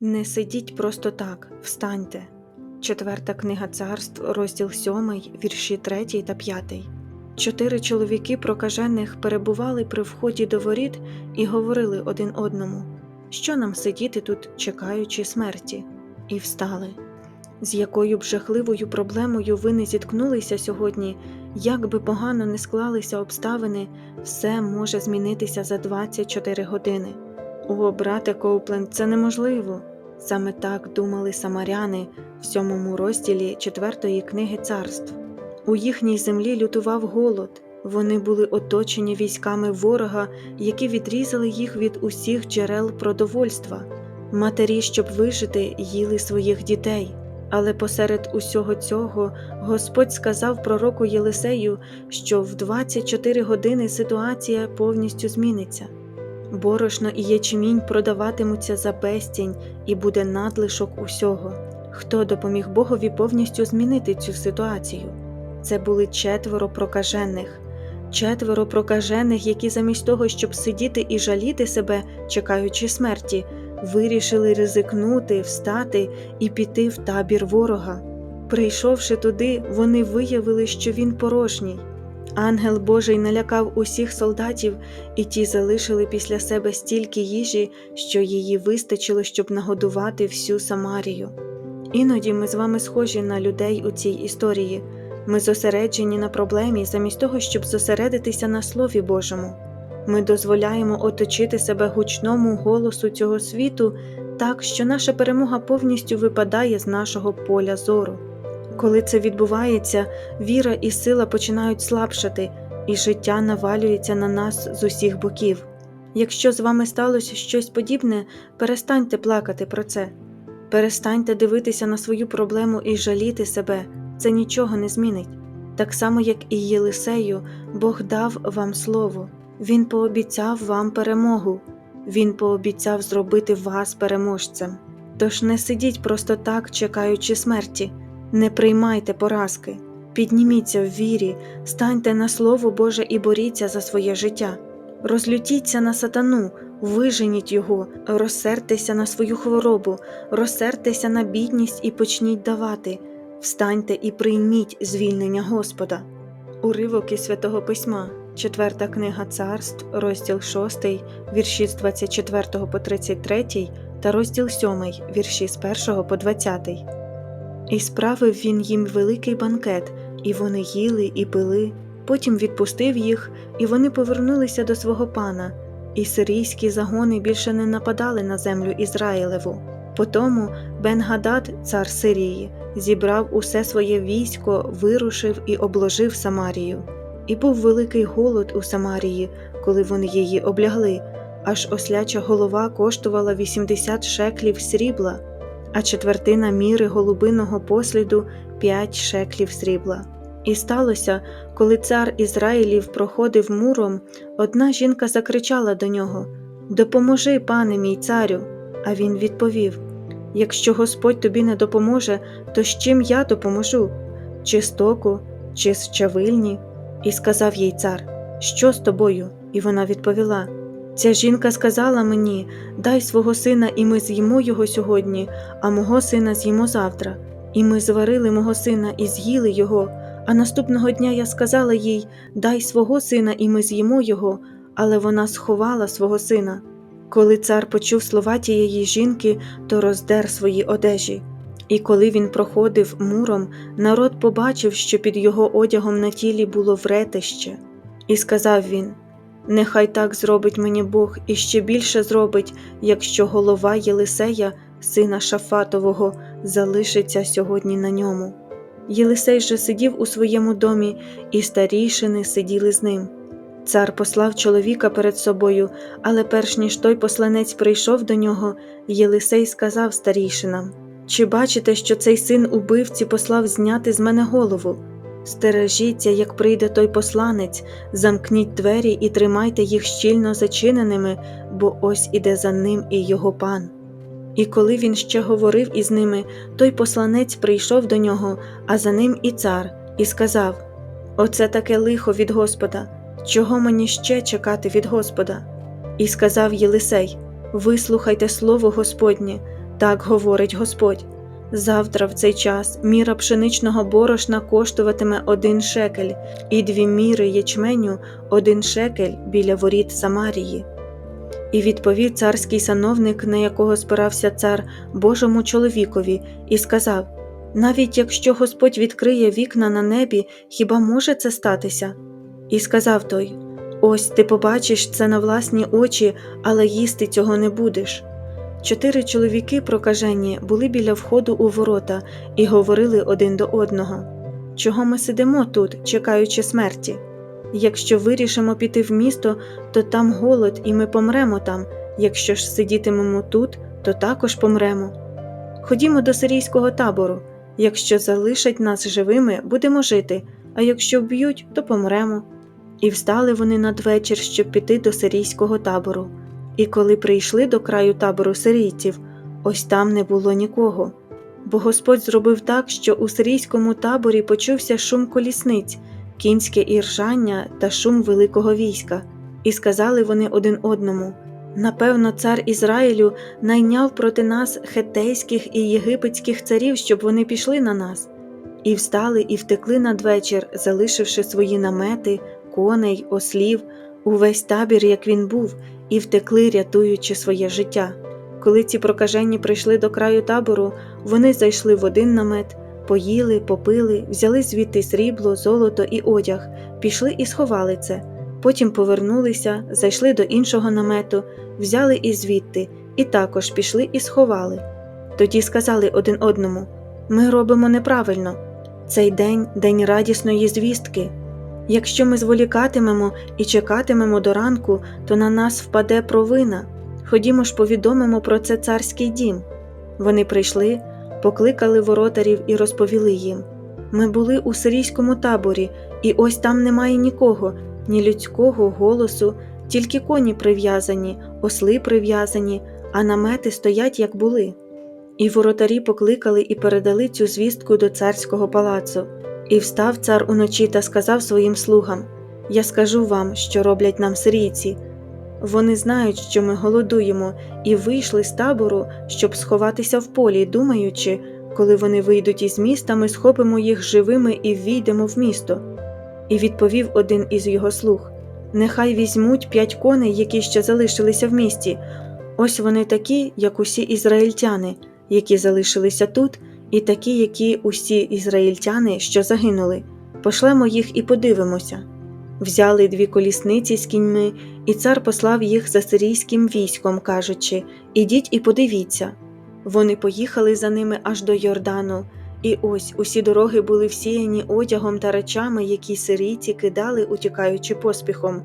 Не сидіть просто так, встаньте. Четверта книга царств, розділ 7, вірші 3 та 5. Чотири чоловіки прокажених перебували при вході до воріт і говорили один одному, що нам сидіти тут, чекаючи смерті, і встали. З якою б жахливою проблемою ви не зіткнулися сьогодні, як би погано не склалися обставини, все може змінитися за 24 години. О, брате Коупленд, це неможливо. Саме так думали самаряни в сьомому розділі четвертої книги царств. У їхній землі лютував голод. Вони були оточені військами ворога, які відрізали їх від усіх джерел продовольства. Матері, щоб вижити, їли своїх дітей. Але посеред усього цього Господь сказав пророку Єлисею, що в 24 години ситуація повністю зміниться. Борошно і ячмінь продаватимуться за безцінь, і буде надлишок усього. Хто допоміг Богові повністю змінити цю ситуацію? Це були четверо прокажених, четверо прокажених, які замість того, щоб сидіти і жаліти себе, чекаючи смерті, вирішили ризикнути, встати і піти в табір ворога. Прийшовши туди, вони виявили, що він порожній. Ангел Божий налякав усіх солдатів, і ті залишили після себе стільки їжі, що її вистачило, щоб нагодувати всю Самарію. Іноді ми з вами схожі на людей у цій історії. Ми зосереджені на проблемі замість того, щоб зосередитися на Слові Божому. Ми дозволяємо оточити себе гучному голосу цього світу так, що наша перемога повністю випадає з нашого поля зору. Коли це відбувається, віра і сила починають слабшати, і життя навалюється на нас з усіх боків. Якщо з вами сталося щось подібне, перестаньте плакати про це. Перестаньте дивитися на свою проблему і жаліти себе, це нічого не змінить. Так само, як і Єлисею, Бог дав вам слово, Він пообіцяв вам перемогу, Він пообіцяв зробити вас переможцем. Тож не сидіть просто так, чекаючи смерті. Не приймайте поразки, підніміться в вірі, станьте на Слово Боже і боріться за своє життя. Розлютіться на сатану, виженіть його, розсертеся на свою хворобу, розсертеся на бідність і почніть давати. Встаньте і прийміть звільнення Господа. Уривок із святого письма, 4 книга царств, розділ 6, вірші з 24 по 33 та розділ 7, вірші з 1 по 20. І справив він їм великий банкет, і вони їли і пили. Потім відпустив їх, і вони повернулися до свого пана, і сирійські загони більше не нападали на землю Ізраїлеву. Потому Бен-Гадад, цар Сирії, зібрав усе своє військо, вирушив і обложив Самарію. І був великий голод у Самарії, коли вони її облягли, аж осляча голова коштувала 80 шеклів срібла а четвертина міри голубиного посліду п'ять шеклів срібла. І сталося, коли цар Ізраїлів проходив муром, одна жінка закричала до нього Допоможи, пане мій царю. А він відповів Якщо Господь тобі не допоможе, то з чим я допоможу? Чи з чи з чавильні? І сказав їй цар Що з тобою? І вона відповіла Ця жінка сказала мені дай свого сина, і ми з'їмо його сьогодні, а мого сина з'їмо завтра. І ми зварили мого сина і з'їли його. А наступного дня я сказала їй дай свого сина, і ми з'їмо його, але вона сховала свого сина. Коли цар почув слова тієї жінки, то роздер свої одежі. І коли він проходив муром, народ побачив, що під його одягом на тілі було вретище. І сказав він Нехай так зробить мені Бог і ще більше зробить, якщо голова Єлисея, сина Шафатового, залишиться сьогодні на ньому. Єлисей же сидів у своєму домі, і старійшини сиділи з ним. Цар послав чоловіка перед собою, але перш ніж той посланець прийшов до нього, Єлисей сказав старійшинам Чи бачите, що цей син убивці послав зняти з мене голову? Стережіться, як прийде той посланець, замкніть двері і тримайте їх щільно зачиненими, бо ось іде за ним і його пан. І коли він ще говорив із ними, той посланець прийшов до нього, а за ним і цар, і сказав Оце таке лихо від Господа, чого мені ще чекати від Господа? І сказав Єлисей Вислухайте слово Господнє, Так говорить Господь. Завтра в цей час міра пшеничного борошна коштуватиме один шекель, і дві міри ячменю один шекель біля воріт Самарії. І відповів царський сановник, на якого спирався цар Божому чоловікові, і сказав: Навіть якщо Господь відкриє вікна на небі, хіба може це статися? І сказав той: Ось ти побачиш це на власні очі, але їсти цього не будеш. Чотири чоловіки прокажені були біля входу у ворота і говорили один до одного: Чого ми сидимо тут, чекаючи смерті? Якщо вирішимо піти в місто, то там голод, і ми помремо там. Якщо ж сидітимемо тут, то також помремо. Ходімо до сирійського табору. Якщо залишать нас живими, будемо жити, а якщо вб'ють, то помремо. І встали вони надвечір, щоб піти до сирійського табору. І коли прийшли до краю табору сирійців, ось там не було нікого. Бо Господь зробив так, що у сирійському таборі почувся шум колісниць, кінське іржання та шум великого війська, і сказали вони один одному Напевно, цар Ізраїлю найняв проти нас хетейських і єгипетських царів, щоб вони пішли на нас. І встали і втекли надвечір, залишивши свої намети, коней, ослів, увесь табір, як він був, і втекли, рятуючи своє життя. Коли ці прокажені прийшли до краю табору, вони зайшли в один намет, поїли, попили, взяли звідти срібло, золото і одяг, пішли і сховали це. Потім повернулися, зайшли до іншого намету, взяли і звідти, і також пішли і сховали. Тоді сказали один одному: Ми робимо неправильно. Цей день день радісної звістки. Якщо ми зволікатимемо і чекатимемо до ранку, то на нас впаде провина. Ходімо ж повідомимо про це царський дім. Вони прийшли, покликали воротарів і розповіли їм. Ми були у сирійському таборі, і ось там немає нікого, ні людського голосу, тільки коні прив'язані, осли прив'язані, а намети стоять, як були. І воротарі покликали і передали цю звістку до царського палацу. І встав цар уночі та сказав своїм слугам: Я скажу вам, що роблять нам сирійці. Вони знають, що ми голодуємо, і вийшли з табору, щоб сховатися в полі, думаючи, коли вони вийдуть із міста, ми схопимо їх живими і ввійдемо в місто. І відповів один із його слуг: Нехай візьмуть п'ять коней, які ще залишилися в місті. Ось вони такі, як усі ізраїльтяни, які залишилися тут, і такі, які усі ізраїльтяни, що загинули. Пошлемо їх і подивимося. Взяли дві колісниці з кіньми, і цар послав їх за сирійським військом, кажучи Ідіть і подивіться. Вони поїхали за ними аж до Йордану, і ось усі дороги були всіяні одягом та речами, які сирійці кидали, утікаючи поспіхом.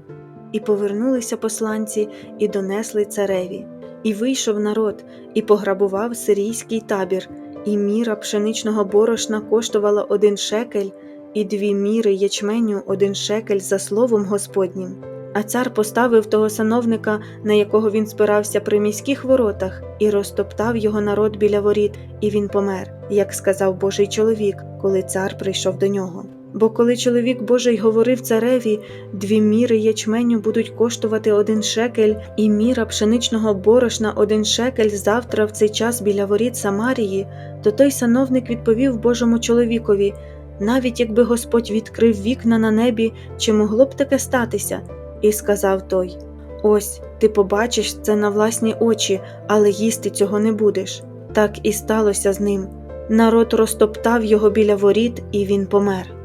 І повернулися посланці і донесли цареві. І вийшов народ, і пограбував сирійський табір, і міра пшеничного борошна коштувала один шекель, і дві міри ячменю один шекель за словом Господнім. А цар поставив того сановника, на якого він спирався при міських воротах, і розтоптав його народ біля воріт, і він помер, як сказав Божий чоловік, коли цар прийшов до нього. Бо коли чоловік Божий говорив цареві, дві міри ячменю будуть коштувати один шекель, і міра пшеничного борошна один шекель завтра в цей час біля воріт Самарії, то той сановник відповів Божому чоловікові навіть якби Господь відкрив вікна на небі, чи могло б таке статися? І сказав той: Ось ти побачиш це на власні очі, але їсти цього не будеш. Так і сталося з ним. Народ розтоптав його біля воріт, і він помер.